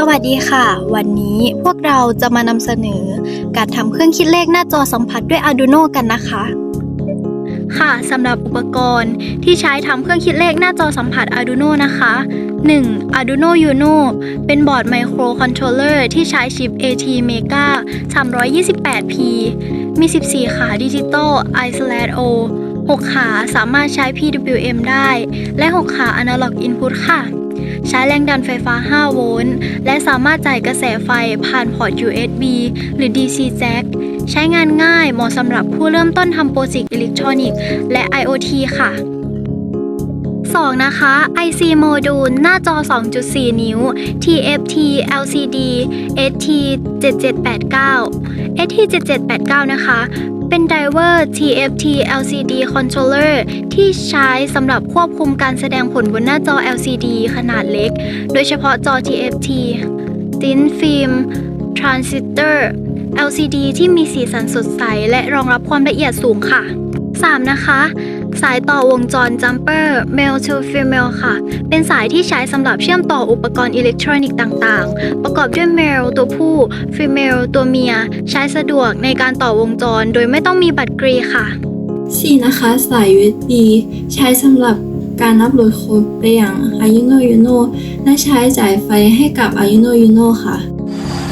สวัสดีค่ะ วันนี้พวกเราจะมานำเสนอ การทำเครื่องคิดเลขหน้าจอสัมผัสด้วย Arduino กันนะคะ ค่ะสำหรับอุปกรณ์ที่ใช้ทำเครื่องคิดเลขหน้าจอสัมผัส Arduino นะคะ 1. Arduino Uno เป็นบอร์ดไมโครคอนโทรลเลอร์ที่ใช้ชิป AT Mega 328P มี 14 ขาดิจิตอล I/O 6 ขาสามารถใช้ PWM ได้ และ 6 ขา Analog Input ค่ะ ใช้แรงดันไฟฟ้า 5 โวลต์ และสามารถจ่ายกระแสไฟผ่านพอร์ต USB หรือ DC Jack ใช้งานง่ายเหมาะสำหรับผู้เริ่มต้นทำโปรเจกต์อิเล็กทรอนิกส์และ IoT ค่ะ 2. นะคะ IC โมดูลหน้าจอ 2.4 นิ้ว TFT LCD ST 7789 ST 7789 นะคะ เป็นไดเวอร์ TFT LCD controller ที่ใช้สำหรับควบคุมการแสดงผลบนหน้าจอ LCD ขนาดเล็ก โดยเฉพาะจอ TFT Thin Film Transistor LCD ที่มีสีสันสดใส และรองรับความละเอียดสูงค่ะ 3. นะคะ สายต่อวงจร Jumper Male to Female ค่ะ เป็นสายที่ใช้สำหรับเชื่อมต่ออุปกรณ์อิเล็กทรอนิกส์ต่างๆ ประกอบด้วย Male ตัวผู้ Female ตัวเมีย ใช้สะดวกในการต่อวงจรโดยไม่ต้องมีบัตรกรีค่ะ 4 นะคะสาย USB ใช้สำหรับการอัปโหลดโค้ดไปยัง Arduino Uno และใช้จ่ายไฟให้กับ Arduino Uno ค่ะ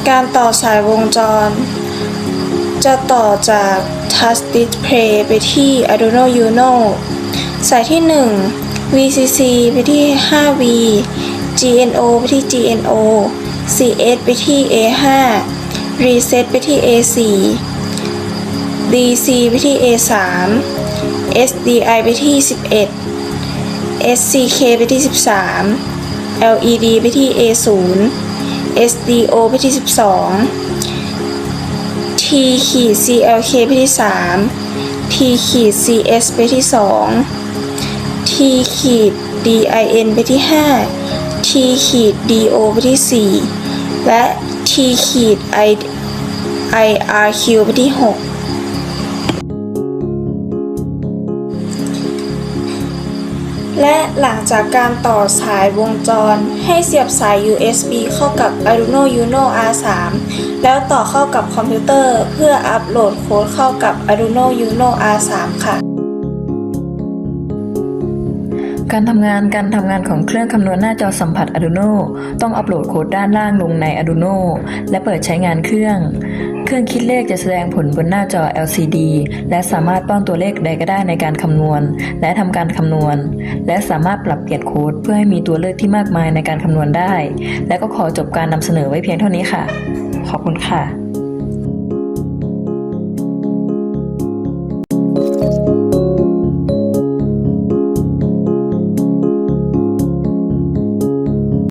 การต่อสายวงจร จะต่อจาก Touch Display ไปที่ Arduino Uno สายที่ 1 VCC ไปที่ 5V GNO ไปที่ GNO CS ไปที่ A5 Reset ไปที่ A4 DC ไปที่ A3 SDI ไปที่ 11 SCK ไปที่ 13 LED ไปที่ A0 SDO ไปที่ 12 T ขีด CLK ไปที่ 3 T ขีด CS ไปที่ 2 T ขีด DIN ไปที่ 5 T ขีด DO ไปที่ 4 และ T ขีด I IRQ ไปที่ 6 และหลังจากการต่อสายวงจร ให้เสียบสาย USB เข้ากับ Arduino Uno R3 แล้วต่อเข้ากับคอมพิวเตอร์ เพื่ออัปโหลดโค้ดเข้ากับ Arduino Uno R3 ค่ะ การทำงานการทำงานของเครื่องคำนวณหน้าจอสัมผัส Arduino ต้องอัปโหลดโค้ดด้านล่างลงใน Arduino และเปิดใช้งานเครื่อง เครื่องคิดเลขจะแสดงผลบนหน้าจอ LCD และสามารถป้อนตัวเลขใดก็ได้ในการคำนวณ และทำการคำนวณ และสามารถปรับเปลี่ยนโค้ดเพื่อให้มีตัวเลือกที่มากมายในการคำนวณได้ และก็ขอจบการนำเสนอไว้เพียงเท่านี้ค่ะ ขอบคุณค่ะ